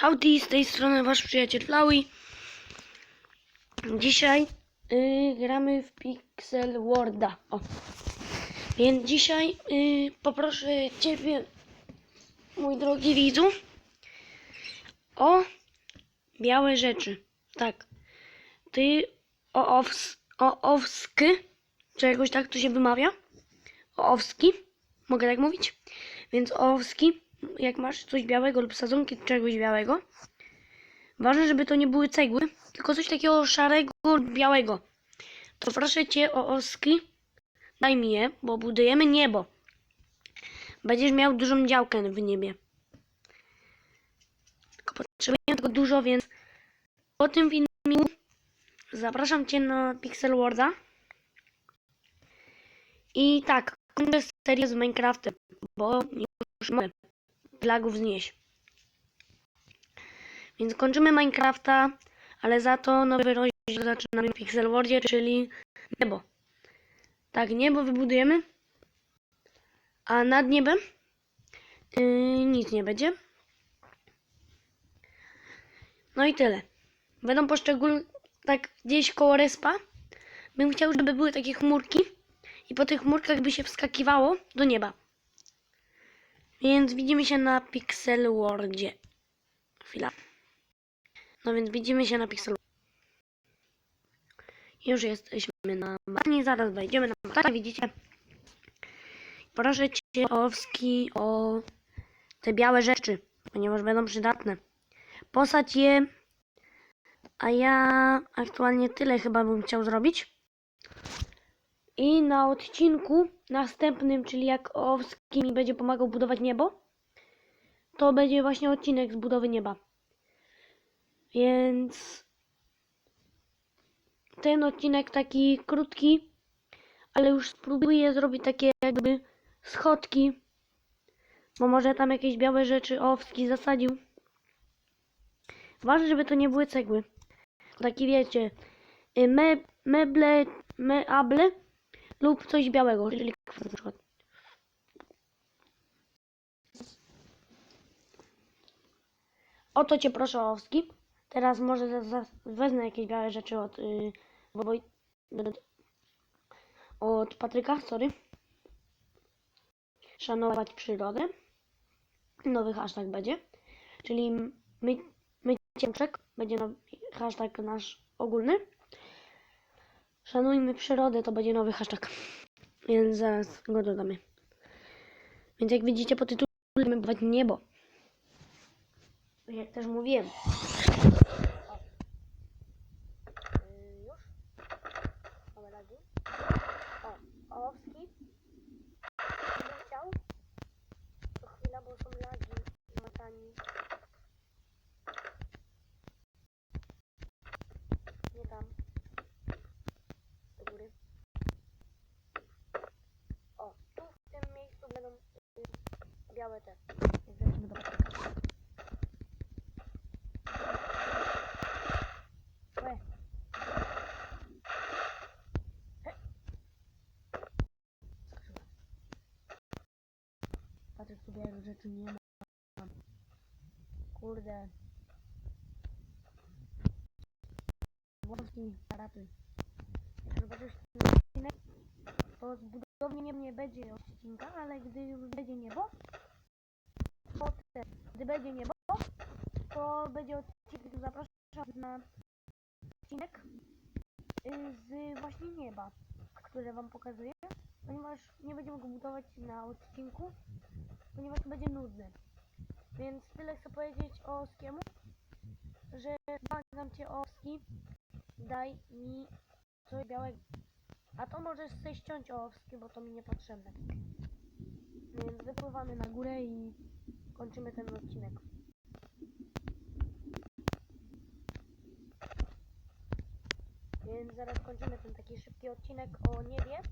Howdy, z tej strony wasz przyjaciel Flowey. Dzisiaj y, gramy w Pixel Worda. O. Więc dzisiaj y, poproszę ciebie, mój drogi widzu, o białe rzeczy. Tak. Ty o ows, o owsky, czy jakoś tak to się wymawia? O owski, mogę tak mówić? Więc owski, jak masz coś białego lub sadzonki czegoś białego, ważne, żeby to nie były cegły, tylko coś takiego szarego lub białego. To proszę cię o oski, daj mi je, bo budujemy niebo. Będziesz miał dużą działkę w niebie. Tylko potrzebujemy tego dużo, więc po tym filmiku zapraszam cię na Pixel Worda. I tak, kończę serię z Minecraftem, bo już mogę lagów znieść. Więc kończymy Minecrafta, ale za to nowy rozdział zaczynamy w Pixel Wordzie, czyli niebo. Tak, niebo wybudujemy, a nad niebem yy, nic nie będzie. No i tyle. Będą poszczególne, tak gdzieś koło respa, bym chciał, żeby były takie chmurki i po tych chmurkach by się wskakiwało do nieba. Więc widzimy się na Pixel Wordzie. Chwila. No więc widzimy się na Pixel Już jesteśmy na mapie. Zaraz wejdziemy na mapę. Widzicie? Proszę Cię Owski o te białe rzeczy, ponieważ będą przydatne. Posadź je. A ja aktualnie tyle chyba bym chciał zrobić. I na odcinku następnym, czyli jak Owski mi będzie pomagał budować niebo, to będzie właśnie odcinek z budowy nieba. Więc ten odcinek taki krótki, ale już spróbuję zrobić takie jakby schodki, bo może tam jakieś białe rzeczy Owski zasadził. Ważne, żeby to nie były cegły. Taki wiecie, y, me, meble, meable lub coś białego, czyli kwas na przykład. O cię proszę Owski. Teraz może wezmę jakieś białe rzeczy od, yy, od Patryka, sorry. Szanować przyrodę. Nowy hashtag będzie. Czyli my, myciemczek będzie nowy hashtag nasz ogólny. Szanujmy przyrodę, to będzie nowy hashtag. Więc zaraz go dodamy. Więc jak widzicie po tytule będziemy budować niebo. Tak Jak też mówiłem. Yy, już? Mamy lagi. O, Owski. Gdybym chciał. To chwila, bo są lagi matani. Nie tam. Do góry. O, tu w tym miejscu będą y, białe te. Więc lecimy do Patryka. Łe. Tu białych rzeczy nie ma. Kurde. Włoski, ratuj. Zobaczysz ten odcinek, to z budowli nie, będzie odcinka, ale gdy już będzie niebo, gdy będzie niebo, to będzie odcinek, zapraszam na odcinek y, z właśnie nieba, które wam pokazuję, ponieważ nie będziemy go budować na odcinku, ponieważ będzie nudny. Więc tyle chcę powiedzieć o Oskiemu, że błagam cię Oski, daj mi coś białego. A to możesz sobie ściąć Oski, bo to mi niepotrzebne. Więc wypływamy na górę i kończymy ten odcinek. Więc zaraz kończymy ten taki szybki odcinek o niebie,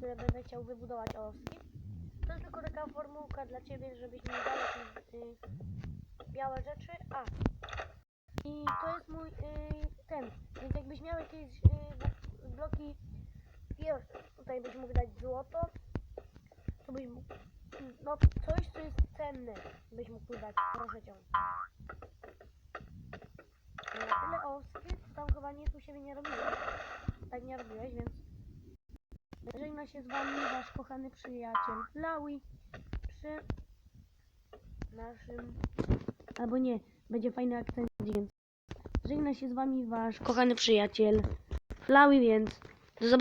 który będę chciał wybudować Oski. To jest tylko taka formułka dla ciebie, żebyś mi dał y, białe rzeczy. A. I to jest mój y, ten. Więc jakbyś miał jakieś y, blo- bloki, wiesz, tutaj byś mógł dać złoto, to byś mógł. No coś, co jest cenne, byś mógł dać. Proszę cię. o, skrypt tam chyba nie, tu siebie nie robiłeś. Tak nie robiłeś, więc... Żegna się z wami wasz kochany przyjaciel Flowey przy naszym... Albo nie, będzie fajny akcent, więc... Żegna się z wami wasz kochany przyjaciel Flowey, więc...